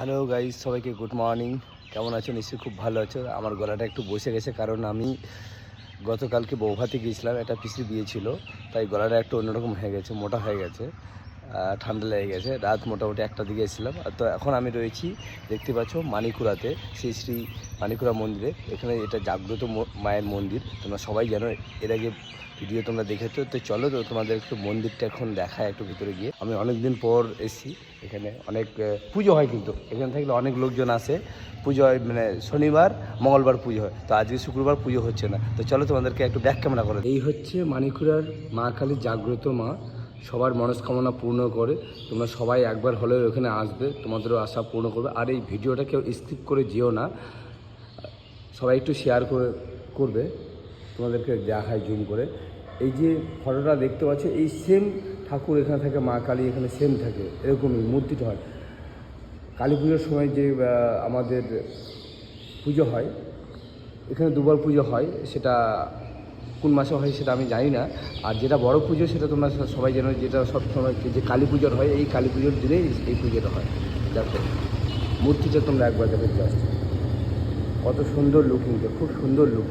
Hello guys সবাইকে good morning কেমন আছো? নিশ্চয়ই খুব ভালো আছো। আমার গলাটা একটু বসে গেছে, কারণ আমি গতকালকে বৌভাতে গিয়েছিলাম। একটা পিসি বিয়ে ছিল, তাই গলাটা একটু অন্যরকম হয়ে গেছে, মোটা হয়ে গেছে। ঠান্ডা লেগে গেছে। রাত মোটামুটি একটা দিকে এসেছিলাম তো এখন আমি রয়েছি, দেখতে পাচ্ছ মানিকুড়াতে, শ্রী শ্রী মানিকুড়া মন্দিরে। এখানে এটা জাগ্রত মায়ের মন্দির। তোমরা সবাই জানো, এর আগে ভিডিও তোমরা দেখেছ। তো চলো তো তোমাদের একটু মন্দিরটা এখন দেখায় একটু ভিতরে গিয়ে। আমি অনেক দিন পর এসেছি এখানে। অনেক পুজো হয় কিন্তু। এখানে থাকলে অনেক লোকজন আসে। পুজো হয় মানে শনিবার, মঙ্গলবার পুজো হয়। তো আজকে শুক্রবার পুজো হচ্ছে না। তো চলো তোমাদেরকে একটু ব্যাক ক্যামেরা করে এই হচ্ছে মানিকুড়ার মা কালীর জাগ্রত মা। সবার মনস্কামনা পূর্ণ করে, তোমরা সবাই একবার হলেও এখানে আসবে, তোমাদেরও আশা পূর্ণ করবে। আর এই ভিডিওটা কেউ স্কিপ করে যেও না। সবাই একটু শেয়ার করে, করবে, তোমাদেরকে দেখায় জুম করে। এই যে ফটোটা দেখতে পাচ্ছ, এই সেম ঠাকুর এখানে থাকে, মা কালী এখানে সেম থাকে, এরকমই মূর্তিটা হয়। কালী পুজোর সময় যে আমাদের পুজো হয়, এখানে দুবার পুজো হয়, সেটা কোন মাসে হয় সেটা আমি জানি না। আর যেটা বড় পুজো সেটা তোমরা সবাই জানো যেটা সব সময় যে কালী পুজোর হয়, এই কালী পুজোর দিনেই এই পুজোটা হয়। দেখো, মূর্তিটা তোমরা একবার দেখো জাস্ট কত সুন্দর লুকিংটা খুব সুন্দর লুক